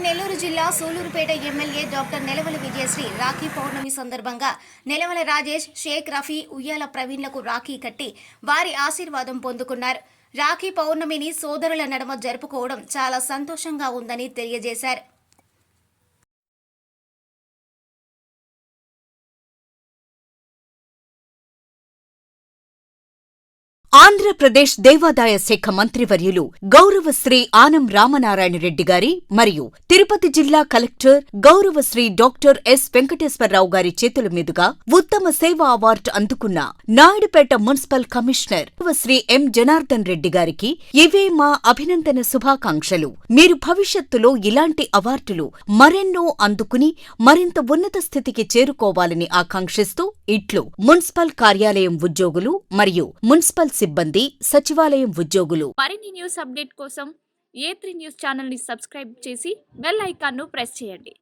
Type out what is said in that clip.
నెల్లూరు జిల్లా Sullurpeta MLA doctor Nelavala Vijayasri Rakhi పౌర్ణమి సందర్భంగా నెలవల రాజేష్ షేక్ రఫీ ఉయ్యాల ప్రవీణ్లకు రాఖీ కట్టి వారి ఆశీర్వాదం పొందుకున్నారు. రాఖీ పౌర్ణమిని సోదరుల నడమ జరుపుకోవడం చాలా సంతోషంగా ఉందని తెలియజేశారు. ఆంధ్రప్రదేశ్ దేవాదాయ శాఖ మంత్రివర్యులు గౌరవశ్రీ ఆనం రామనారాయణ రెడ్డి గారి మరియు తిరుపతి జిల్లా కలెక్టర్ గౌరవశ్రీ డాక్టర్ ఎస్ వెంకటేశ్వరరావు గారి చేతుల మీదుగా ఉత్తమ సేవా అవార్డు అందుకున్న Naidupeta municipal commissioner Shri M Janardhan Reddy గారికి ఇవే మా అభినందన శుభాకాంక్షలు. మీరు భవిష్యత్తులో ఇలాంటి అవార్డులు మరెన్నో అందుకుని మరింత ఉన్నత స్థితికి చేరుకోవాలని ఆకాంక్షిస్తూ ఇట్లు మున్సిపల్ కార్యాలయం ఉద్యోగులు మరియు మున్సిపల్ సిబ్బంది సచివాలయం ఉద్యోగులు. మరిన్ని న్యూస్ అప్డేట్ కోసం ఏ త్రీ న్యూస్ ఛానల్ని సబ్స్క్రైబ్ చేసి బెల్ ఐకాన్ను ప్రెస్ చేయండి.